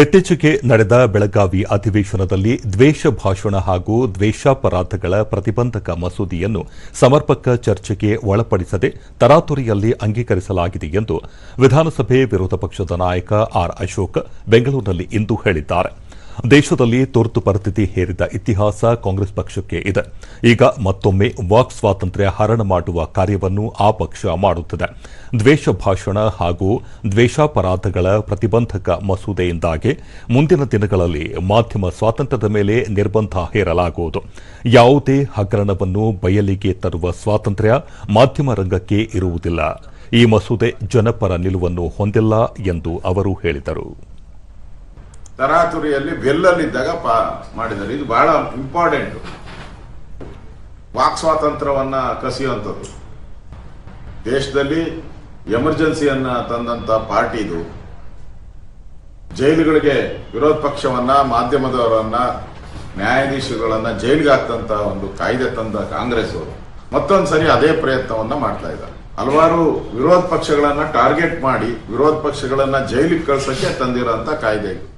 ಇತ್ತೀಚೆಗೆ ನಡೆದ ಬೆಳಗಾವಿ ಅಧಿವೇಶನದಲ್ಲಿ ದ್ವೇಷ ಭಾಷಣ ಹಾಗೂ ದ್ವೇಷಾಪರಾಧಗಳ ಪ್ರತಿಬಂಧಕ ಮಸೂದೆಯನ್ನು ಸಮರ್ಪಕ ಚರ್ಚೆಗೆ ಒಳಪಡಿಸದೆ ತರಾತುರಿಯಲ್ಲಿ ಅಂಗೀಕರಿಸಲಾಗಿದೆ ಎಂದು ವಿಧಾನಸಭೆ ವಿರೋಧ ಪಕ್ಷದ ನಾಯಕ ಆರ್ ಅಶೋಕ್ ಬೆಂಗಳೂರಿನಲ್ಲಿ ಇಂದು ಹೇಳಿದ್ದಾರೆ. ದೇಶದಲ್ಲಿ ತುರ್ತು ಪರಿಸ್ಥಿತಿ ಹೇರಿದ ಇತಿಹಾಸ ಕಾಂಗ್ರೆಸ್ ಪಕ್ಷಕ್ಕೆ ಇದೆ. ಈಗ ಮತ್ತೊಮ್ಮೆ ವಾಕ್ ಸ್ವಾತಂತ್ರ್ಯ ಹರಣ ಮಾಡುವ ಕಾರ್ಯವನ್ನು ಆ ಪಕ್ಷ ಮಾಡುತ್ತಿದೆ. ದ್ವೇಷ ಭಾಷಣ ಹಾಗೂ ದ್ವೇಷಾಪರಾಧಗಳ ಪ್ರತಿಬಂಧಕ ಮಸೂದೆಯಿಂದಾಗಿ ಮುಂದಿನ ದಿನಗಳಲ್ಲಿ ಮಾಧ್ಯಮ ಸ್ವಾತಂತ್ರ್ಯದ ಮೇಲೆ ನಿರ್ಬಂಧ ಹೇರಲಾಗುವುದು. ಯಾವುದೇ ಹಗರಣವನ್ನು ಬಯಲಿಗೆ ತರುವ ಸ್ವಾತಂತ್ರ್ಯ ಮಾಧ್ಯಮ ರಂಗಕ್ಕೆ ಇರುವುದಿಲ್ಲ. ಈ ಮಸೂದೆ ಜನಪರ ನಿಲುವನ್ನು ಹೊಂದಿಲ್ಲ ಎಂದು ಅವರು ಹೇಳಿದರು. ತರಾತುರಿಯಲ್ಲಿ ಬೆಲ್ಲಲ್ಲಿದ್ದಾಗ ಪಾ ಮಾಡಿದ್ದಾರೆ. ಇದು ಬಹಳ ಇಂಪಾರ್ಟೆಂಟ್ ವಾಕ್ ಸ್ವಾತಂತ್ರ್ಯವನ್ನ ಕಸಿಯುವಂಥದ್ದು. ದೇಶದಲ್ಲಿ ಎಮರ್ಜೆನ್ಸಿಯನ್ನ ತಂದಂತ ಪಾರ್ಟಿ ಇದು. ಜೈಲುಗಳಿಗೆ ವಿರೋಧ ಪಕ್ಷವನ್ನ, ಮಾಧ್ಯಮದವರನ್ನ ನ್ಯಾಯಾಧೀಶಗಳನ್ನ ಜೈಲಿಗೆ ಹಾಕ್ತಂತ ಒಂದು ಕಾಯ್ದೆ ತಂದ ಕಾಂಗ್ರೆಸ್ ಅವರು. ಮತ್ತೊಂದ್ಸರಿ ಅದೇ ಪ್ರಯತ್ನವನ್ನ ಮಾಡ್ತಾ ಇದ್ದಾರೆ. ಹಲವಾರು ವಿರೋಧ ಪಕ್ಷಗಳನ್ನ ಟಾರ್ಗೆಟ್ ಮಾಡಿ, ವಿರೋಧ ಪಕ್ಷಗಳನ್ನ ಜೈಲಿಗೆ ಕಳ್ಸಕ್ಕೆ ತಂದಿರೋ ಕಾಯ್ದೆ